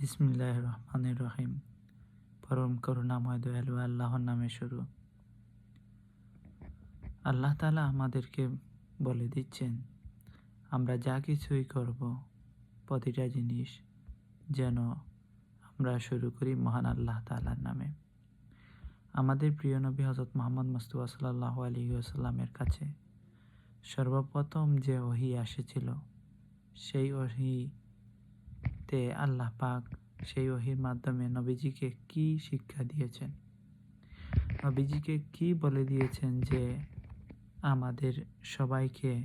বিসমিল্লাহ রহমান রহিম। পরম করুণাময়, দয়ালু আল্লাহর নামে শুরু। আল্লাহ তালা আমাদেরকে বলে দিচ্ছেন, আমরা যা কিছুই করব, প্রতিটা জিনিস যেন আমরা শুরু করি মহান আল্লাহ তালার নামে। আমাদের প্রিয় নবী হজরত মোহাম্মদ মুস্তফা সাল্লাহ আলী আসাল্লামের কাছে সর্বপ্রথম যে ওহি এসেছিল সেই ওহিতে আল্লাহ পাক সেই ওহির মাধ্যমে নবীজিকে কি শিক্ষা দিয়েছেন? নবীজিকে কি বলে দিয়েছেন যে আমাদের সবাইকে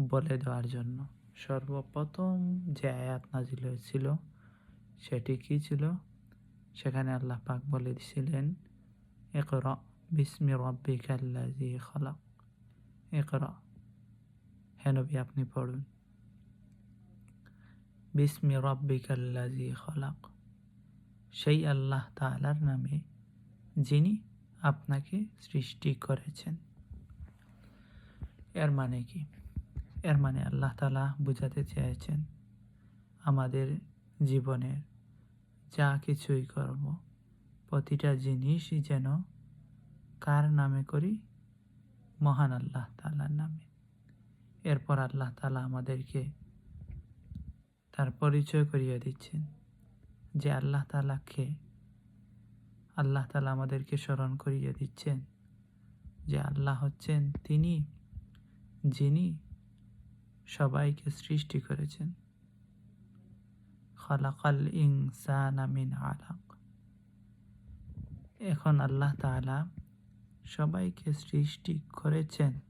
বলে দেওয়ার জন্য? সর্বপ্রথম যে আয়াত নাজিল হয়েছিল সেটি কি ছিল? সেখানে আল্লাহ পাক বলে দিয়েছিলেন একরা বিসমি রব্বিকাল্লাজি খলাক। একরা হেনবি আপনি পড়ুন। বিসমি রব্বিকাল্লাজি খলাক। সেই আল্লাহ তালার নামে যিনি আপনাকে সৃষ্টি করেছেন। এর মানে কি? এর মানে আল্লাহ তালা বুঝাতে চেয়েছেন, আমাদের জীবনের যা কিছুই করব, প্রতিটা জিনিসই যেন কার নামে করি? মহান আল্লাহ তালার নামে। এরপর আল্লাহ তালা আমাদেরকে তার পরিচয় করিয়ে দিচ্ছেন যে আল্লাহ তালাকে আল্লাহ তালা আমাদেরকে স্মরণ করিয়ে দিচ্ছেন যে আল্লাহ হচ্ছেন তিনি, যিনি সবাইকে সৃষ্টি করেছেন। খালাকাল ইনসান আমিন আলাক। এখন আল্লাহ তালা সবাইকে সৃষ্টি করেছেন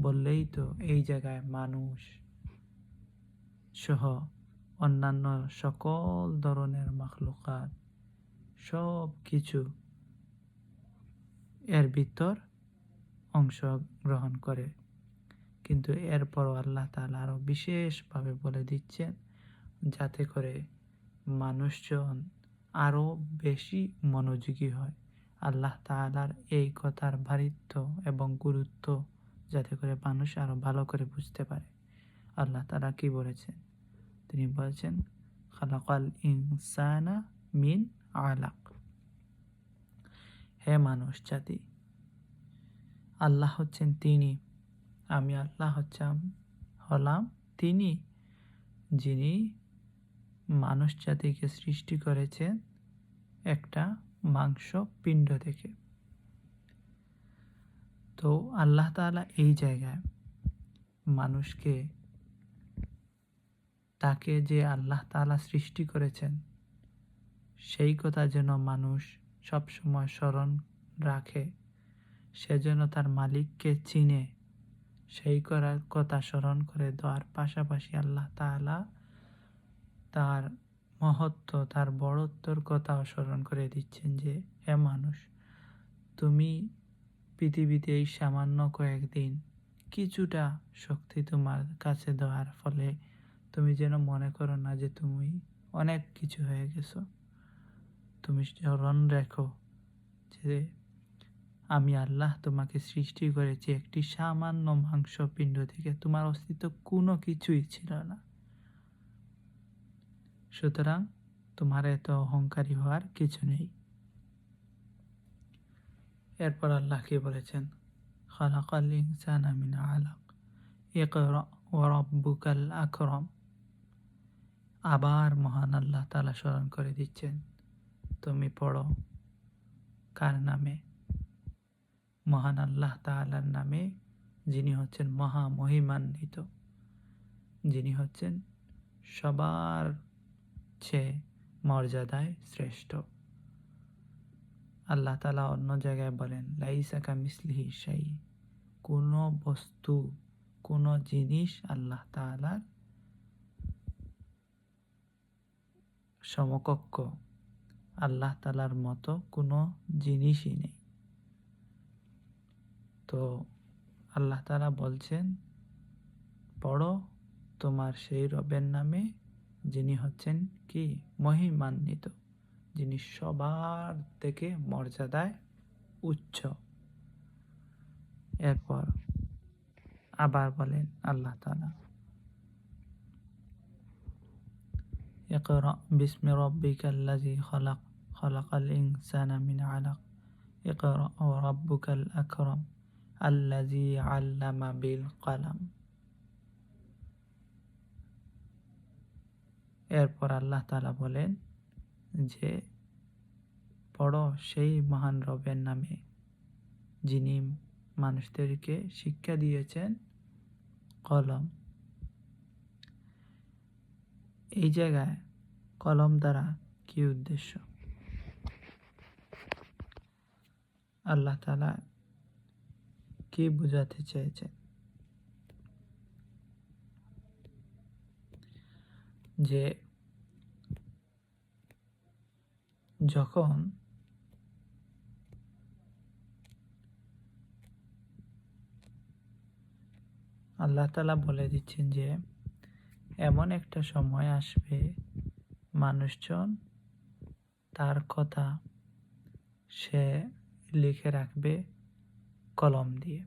বললেই তো এই জায়গায় মানুষ সহ অন্যান্য সকল ধরনের মাখলুকাত সব কিছু এর ভিতর অংশগ্রহণ করে। কিন্তু এরপরও আল্লাহ তালা আরও বিশেষভাবে বলে দিচ্ছেন, যাতে করে মানুষজন আরও বেশি মনোযোগী হয়। আল্লাহ তালার এই কথার ভারিত্ব এবং গুরুত্ব, যাতে করে মানুষ আরও ভালো করে বুঝতে পারে। আল্লাহ তালা কি বলেছেন? তিনি বলছেন, খালাকাল ইনসানা মিন আলাক। হে মানুষ জাতি, আল্লাহ হচ্ছেন তিনি। আমি আল্লাহ হচ্ছাম, হলাম তিনি, যিনি মানুষ জাতিকে সৃষ্টি করেছেন একটা মাংস পিণ্ড থেকে। তো আল্লাহ তালা এই জায়গায় মানুষকে তাকে যে আল্লাহ তালা সৃষ্টি করেছেন, সেই কথা যেন মানুষ সবসময় স্মরণ রাখে। সে যেন তার মালিককে চিনে, সেই করার কথা স্মরণ করে দেওয়ার পাশাপাশি আল্লাহ তালা তার মহত্ব, তার বড়ত্বর কথাও স্মরণ করে দিচ্ছেন যে, হে মানুষ, তুমি পৃথিবীতে এই সামান্য কয়েকদিন কিছুটা শক্তি তোমার কাছে দেওয়ার ফলে তুমি যেন মনে করো না যে তুমি অনেক কিছু হয়ে গেছো। তুমি স্মরণ রেখো যে আমি আল্লাহ তোমাকে সৃষ্টি করেছি একটি সামান্য মাংসপিণ্ড থেকে। তোমার অস্তিত্ব কোনো কিছুই ছিল না। সুতরাং তোমার এত অহংকারী হওয়ার কিছু নেই। এরপর আল্লাহ কি বলেছেন, খালাকাল ইনসান আমিন আলাক। ইকরা ওয়া রাব্বুকাল আকরাম। আবার মহান আল্লাহ তালা স্মরণ করে দিচ্ছেন, তুমি পড়ো কার নামে? মহান আল্লাহ তালার নামে যিনি হচ্ছেন মহা মহিমান্বিত যিনি হচ্ছেন সবার চেয়ে মর্যাদায় শ্রেষ্ঠ। আল্লাহ তালা অন্য জায়গায় বলেন লাইসাকা মিসলিহি সাই কোনো বস্তু, কোনো জিনিস আল্লাহ তালার সমকক্ষ। আল্লাহ তালার মতো কোনো জিনিসই নেই। তো আল্লাহ তালা বলছেন, পড়ো তোমার সেই রবের নামে, যিনি হচ্ছেন কি? মহিমান্বিত। যিনি সবার থেকে মর্যাদায় উচ্চ। এরপর আবার বলেন আল্লাহ তালা اقرأ باسم ربك الذي خلق خلق الإنسان من علق اقرأ وربك الأكرم الذي علم بالقلم এরপর আল্লাহ তালা বলেন যে পড়ো সেই মহান রবের নামে যিনি মানুষদেরকে শিক্ষা দিয়েছেন কলম এই জায়গায় কলম দ্বারা কি উদ্দেশ্য? আল্লাহ তালা কি বোঝাতে চেয়েছে যে যখন আল্লাহ তালা বলে দিচ্ছেন যে এমন একটা সময় আসবে মানুষজন তার কথা সে লিখে রাখবে কলম দিয়ে,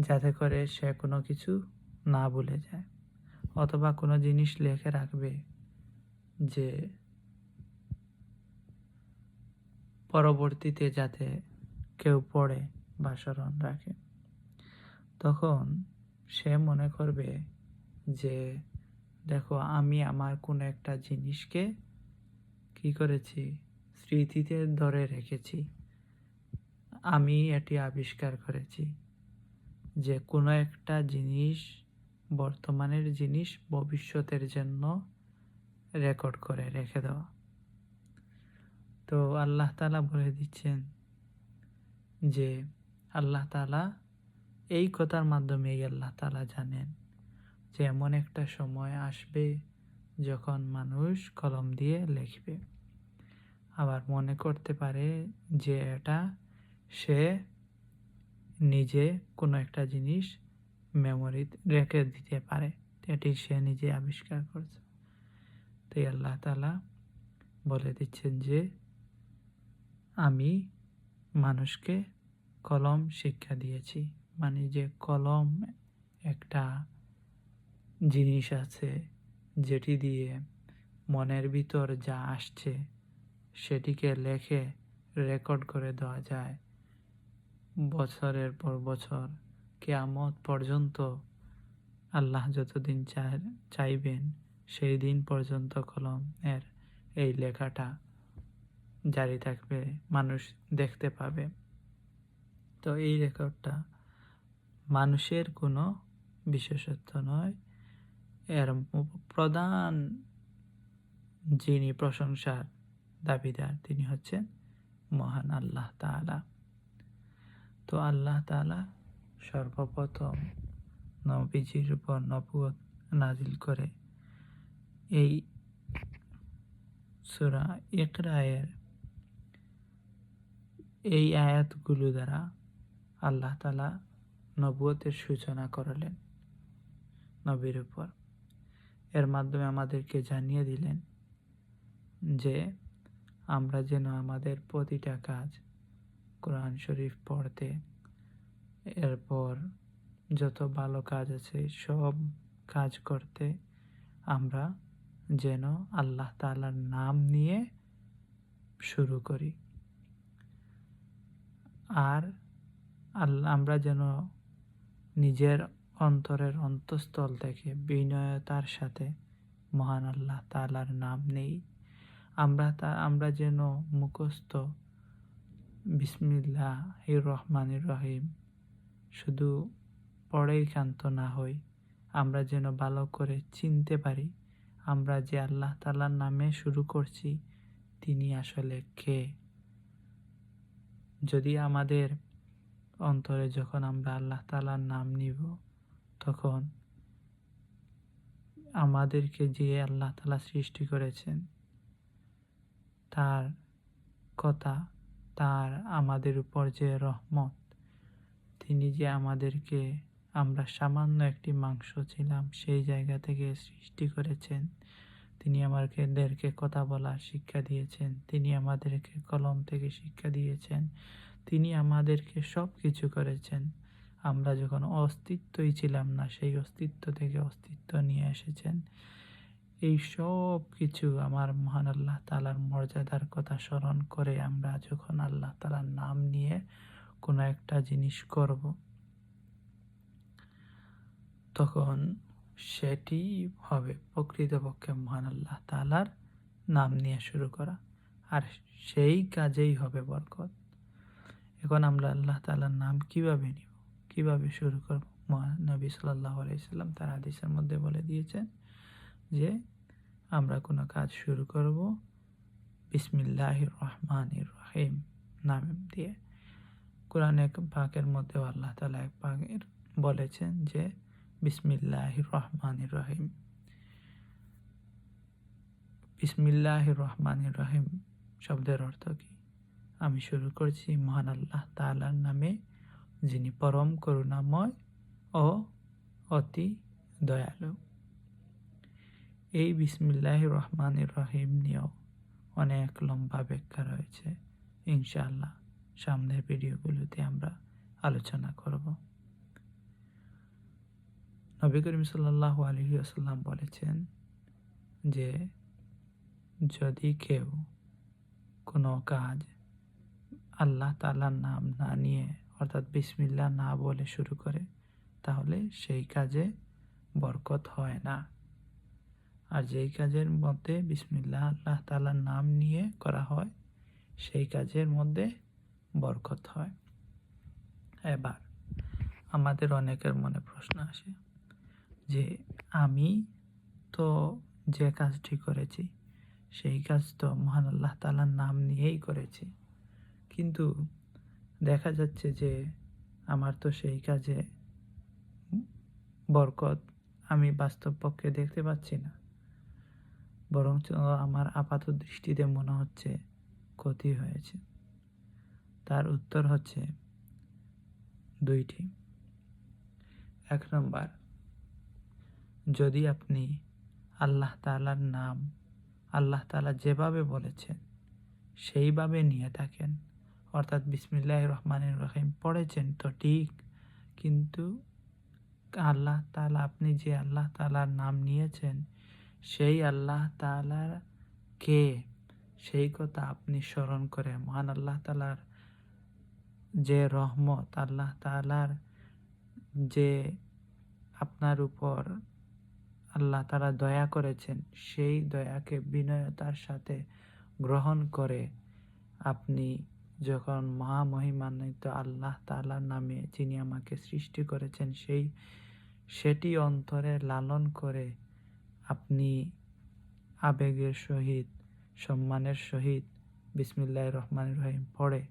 যাতে করে সে কোনো কিছু না ভুলে যায়। অথবা কোনো জিনিস লিখে রাখবে যে পরবর্তীতে যাতে কেউ পড়ে বা স্মরণ রাখে। তখন সে মনে করবে যে, দেখো, আমি আমার কোনো একটা জিনিসকে কি করেছি? স্মৃতিতে ধরে রেখেছি। আমি এটি আবিষ্কার করেছি। যে কোনো একটা জিনিস, বর্তমানের জিনিস ভবিষ্যতের জন্য রেকর্ড করে রেখে দেওয়া। তো আল্লাহ তালা বলে দিচ্ছেন যে, আল্লাহ তালা এই কথার মাধ্যমেই আল্লাহ তালা জানেন। যে এমন একটা সময় আসবে যখন মানুষ কলম দিয়ে লিখবে। আবার মনে করতে পারে যে এটা সে নিজে কোনো একটা জিনিস মেমোরি রেখে দিতে পারে। এটি সে নিজে আবিষ্কার করছে। তাই আল্লাহ তালা বলে দিচ্ছেন যে, আমি মানুষকে কলম শিক্ষা দিয়েছি। মানে যে কলম একটা জিনিস আছে যেটি দিয়ে মনের ভিতর যা আসছে সেটিকে লেখে রেকর্ড করে দেওয়া যায়। বছরের পর বছর, কেয়ামত পর্যন্ত আল্লাহ যতদিন চাইবেন সেই দিন পর্যন্ত কলম এর এই লেখাটা জারি থাকবে, মানুষ দেখতে পাবে। তো এই রেকর্ডটা মানুষের কোনো বিশেষত্ব নয় এর প্রধান যিনি প্রশংসার দাবিদার, তিনি হচ্ছেন মহান আল্লাহ তালা তো আল্লাহ তালা সর্বপ্রথম নবীজির উপর নবুয়ত নাজিল করে এই সুরা একরায়ের এই আয়াতগুলো দ্বারা আল্লাহ তালা নবুয়তের সূচনা করলেন নবীর উপর। এর মাধ্যমে আমাদেরকে জানিয়ে দিলেন যে আমরা যেন আমাদের প্রতিটা কাজ কোরআন শরীফ পড়তে, এরপর যত ভালো কাজ আছে সব কাজ করতে আমরা যেন আল্লাহ তালার নাম নিয়ে শুরু করি। আর আল্লাহ, আমরা যেন নিজের অন্তরের অন্তঃস্থল থেকে বিনয়তার সাথে, মহান আল্লাহ তালার নাম নেই। আমরা তা, আমরা যেন মুখস্থ। বিসমিল্লাহ রহমান রহিম। শুধু পড়েই ক্ষান্ত না হই, আমরা যেন ভালো করে চিনতে পারি, আমরা যে আল্লাহ তালার নামে শুরু করছি, তিনি আসলে কে? যদি আমাদের অন্তরে যখন আমরা আল্লাহ তালার নাম নিব তখন আমাদেরকে যে আল্লাহ তালা সৃষ্টি করেছেন, তার কথা, তার আমাদের উপর যে রহমত, তিনি যে আমাদেরকে, আমরা সামান্য একটি মাংস ছিলাম, সেই জায়গা থেকে সৃষ্টি করেছেন, তিনি আমাদেরকে কথা বলার শিক্ষা দিয়েছেন, তিনি আমাদেরকে কলম থেকে শিক্ষা দিয়েছেন, তিনি আমাদেরকে সব কিছু করেছেন। আমরা যখন অস্তিত্বই ছিলাম না, সেই অস্তিত্ব থেকে অস্তিত্ব নিয়ে এসেছেন। এই সব কিছু আমার মহান আল্লাহ তালার মর্যাদার কথা স্মরণ করে আমরা যখন আল্লাহ তালার নাম নিয়ে কোনো একটা জিনিস করব, তখন সেটি হবে প্রকৃতপক্ষে মহান আল্লাহ তালার নাম নিয়ে শুরু করা। আর সেই কাজেই হবে বরকত। এখন আমরা আল্লাহ তালার নাম কীভাবে নিব? কীভাবে শুরু করব? নবী সাল্লাহ আলাইসাল্লাম তার আদেশের মধ্যে বলে দিয়েছেন যে, আমরা কোনো কাজ শুরু করব বিসমিল্লাহ রহমান রহিম নাম দিয়ে। কোরআনে পাকের মধ্যেও আল্লাহ তালা এক পাকের বলেছেন যে বিসমিল্লাহ রহমান রহিম। বিসমিল্লাহ রহমান রহিম শব্দের অর্থ কি? আমি শুরু করছি মহান আল্লাহ তালার নামে যিনি পরম করুণাময় ও অতি দয়ালু। এই বিসমিল্লাহ রহমান রহিম নিয়েও অনেক লম্বা ব্যাখ্যা রয়েছে। ইনশাআল্লাহ সামনের ভিডিওগুলোতে আমরা আলোচনা করব। নবী করিম সাল্লাহ আলী আসাল্লাম বলেছেন যে, যদি কেউ কোনো কাজ আল্লাহ তালার নাম না নিয়ে অর্থাৎ বিসমিল্লা না বলে শুরু করে, তাহলে সেই কাজে বরকত হয় না। আর যেই কাজের মধ্যে বিসমিল্লা আল্লাহ তালার নাম নিয়ে করা হয়, সেই কাজের মধ্যে বরকত হয়। এবার আমাদের অনেকের মনে প্রশ্ন আসে যে, আমি তো যে কাজটি করেছি, সেই কাজ তো মহান আল্লাহ তালার নাম নিয়েই করেছি, কিন্তু দেখা যাচ্ছে যে আমার তো সেই কাজে বরকত আমি বাস্তব পক্ষে দেখতে পাচ্ছি না। বরঞ্চ আমার আপাত দৃষ্টিতে মনে হচ্ছে ক্ষতি হয়েছে। তার উত্তর হচ্ছে দুইটি। এক নম্বর, যদি আপনি আল্লাহ তালার নাম আল্লাহ তালা যেভাবে বলেছেন, সেইভাবে নিয়ে থাকেন। অর্থাৎ বিসমিল্লাহ রহমানের রহিম পড়েছেন তো ঠিক, কিন্তু আল্লাহ তালা আপনি যে আল্লাহ তালার নাম নিয়েছেন, সেই আল্লাহ তালার কে? সেই কথা আপনি স্মরণ করে মহান আল্লাহ তালার যে রহমত, আল্লাহ তালার যে আপনার উপর আল্লাহ তারা দয়া করেছেন, সেই দয়াকে বিনয়তার সাথে গ্রহণ করে আপনি যখন মহামহিমান্বিত আল্লাহ তালার নামে যিনি আমাকে সৃষ্টি করেছেন, সেই সেটি অন্তরে লালন করে আপনি আবেগের সহিত, সম্মানের সহিত বিসমিল্লাহ রহমান রহিম পড়ে,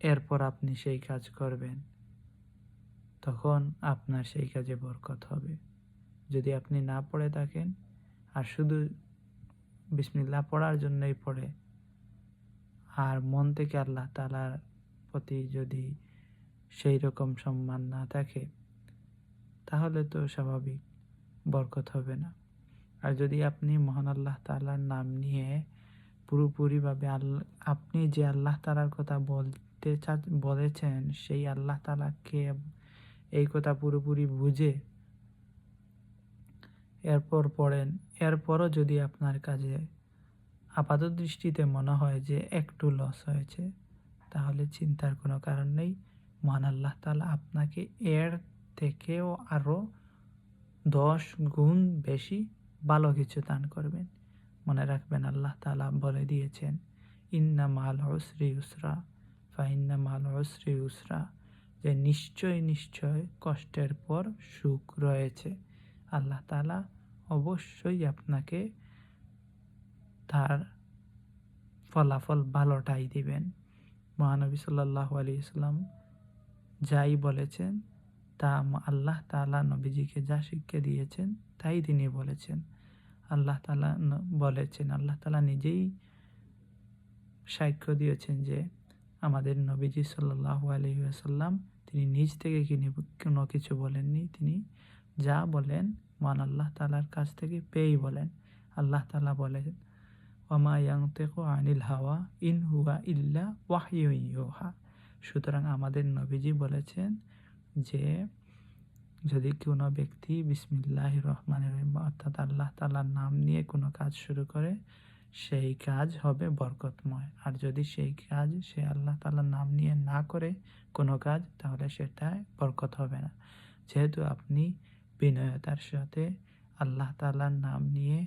এরপর আপনি সেই কাজ করবেন। তখন আপনার সেই কাজে বরকত হবে। যদি আপনি না পড়ে থাকেন, আর শুধু বিসমিল্লা পড়ার জন্যই পড়ে আর মন থেকে আল্লাহ তালার প্রতি যদি সেই রকম সম্মান না থাকে, তাহলে তো স্বাভাবিক বরকত হবে না। আর যদি আপনি মহান আল্লাহ তালার নাম নিয়ে পুরোপুরিভাবে আল্লাহ আপনি যে আল্লাহ তালার কথা বলতে চা বলেছেন, সেই আল্লাহ তালাকে এই কথা পুরোপুরি বুঝে এরপর পড়েন, এরপরও যদি আপনার কাজে আপাত দৃষ্টিতে মনে হয় যে একটু লস হয়েছে। তাহলে চিন্তার কোনো কারণ নেই। মহান আল্লাহ তালা আপনাকে এর থেকেও আরও দশ গুণ বেশি ভালো কিছু দান করবেন। মনে রাখবেন আল্লাহ তালা বলে দিয়েছেন, ইন্না মাল হসরি উসরা, ফাইন্না মাল হসরি উসরা। যে নিশ্চয় নিশ্চয় কষ্টের পর সুখ রয়েছে। আল্লাহ তালা অবশ্যই আপনাকে তার ফলাফল ভালোটাই দিবেন। মহানবী সাল্লাহ আলী যাই বলেছেন, তা আল্লাহ তালা নবীজিকে যা শিক্ষা দিয়েছেন, তাই তিনি বলেছেন। আল্লাহ তালা বলেছেন, আল্লাহ তালা নিজেই সাক্ষ্য দিয়েছেন যে আমাদের নবীজি সাল্লাহ আলহিহাসাল্লাম তিনি নিজ থেকে কিনে কোনো কিছু বলেননি। তিনি যা বলেন মান আল্লাহ তালার কাছ থেকে পেয়েই বলেন। আল্লাহ তালা বলেন ওমা ইয়াংতেকো আনিল হাওয়া ইন হুয়া ইল্লা ওয়াহিহা সুতরাং আমাদের নবীজি বলেছেন যে, যদি কোনো ব্যক্তি বিসমিল্লাহ রহমান রহিম, অর্থাৎ আল্লাহ তালার নাম নিয়ে কোনো কাজ শুরু করে, সেই কাজ হবে বরকতময়। আর যদি সেই কাজ সে আল্লাহ তালার নাম নিয়ে না করে কোনো কাজ, তাহলে সেটায় বরকত হবে না। যেহেতু আপনি বিনয়তার সাথে আল্লাহ তালার নাম নিয়ে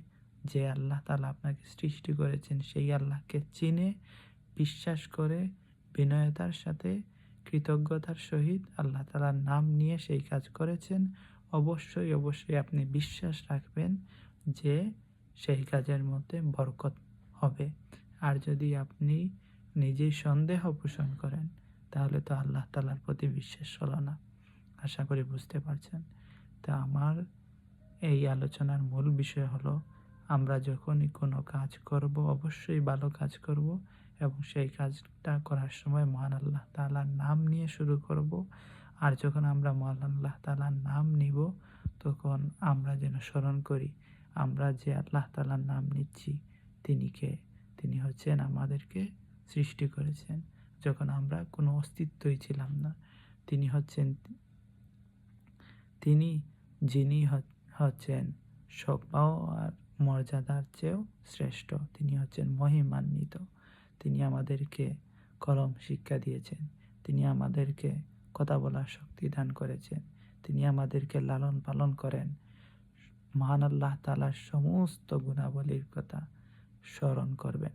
যে আল্লাহ তালা আপনাকে সৃষ্টি করেছেন, সেই আল্লাহকে চিনে, বিশ্বাস করে, বিনয়তার সাথে, কৃতজ্ঞতার সহিত আল্লাহ তালার নাম নিয়ে সেই কাজ করেছেন। অবশ্যই অবশ্যই আপনি বিশ্বাস রাখবেন যে সেই কাজের মধ্যে বরকত হবে। আর যদি আপনি নিজেই সন্দেহ পোষণ করেন, তাহলে তো আল্লাহ তালার প্রতি বিশ্বাস হলো না। আশা করি বুঝতে পারছেন। তা আমার এই আলোচনার মূল বিষয় হলো আমরা যখনই কোনো কাজ করব, অবশ্যই ভালো কাজ করব এবং সেই কাজটা করার সময় মহান আল্লাহ তালার নাম নিয়ে শুরু করব। আর যখন আমরা মহান আল্লাহ তালার নাম নিব, তখন আমরা যেন স্মরণ করি, আমরা যে আল্লাহ তালার নাম নিচ্ছি, তিনি কে? তিনি হচ্ছেন আমাদেরকে সৃষ্টি করেছেন। যখন আমরা কোনো অস্তিত্বই ছিলাম না, তিনি হচ্ছেন, তিনি যিনি হচ্ছেন সব্বাও আর মর্যাদার চেয়েও শ্রেষ্ঠ। তিনি হচ্ছেন মহিমান্বিত। তিনি আমাদেরকে কলম শিক্ষা দিয়েছেন। তিনি আমাদেরকে কথা বলার শক্তি দান করেছেন। তিনি আমাদেরকে লালন পালন করেন। মহান আল্লাহ তালার সমস্ত গুণাবলীর কথা স্মরণ করবেন।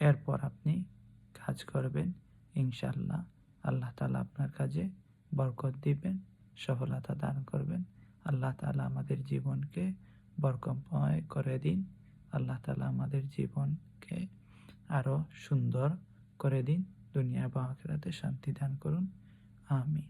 এরপর আপনি কাজ করবেন। ইনশাল্লাহ আল্লাহ তালা আপনার কাজে বরকত দিবেন, সফলতা দান করবেন। আল্লাহ তালা আমাদের জীবনকে বরকময় করে দিন। আল্লাহ তালা আমাদের জীবনকে আরও সুন্দর করে দিন। দুনিয়া বা আখেরাতে শান্তি দান করুন। আমি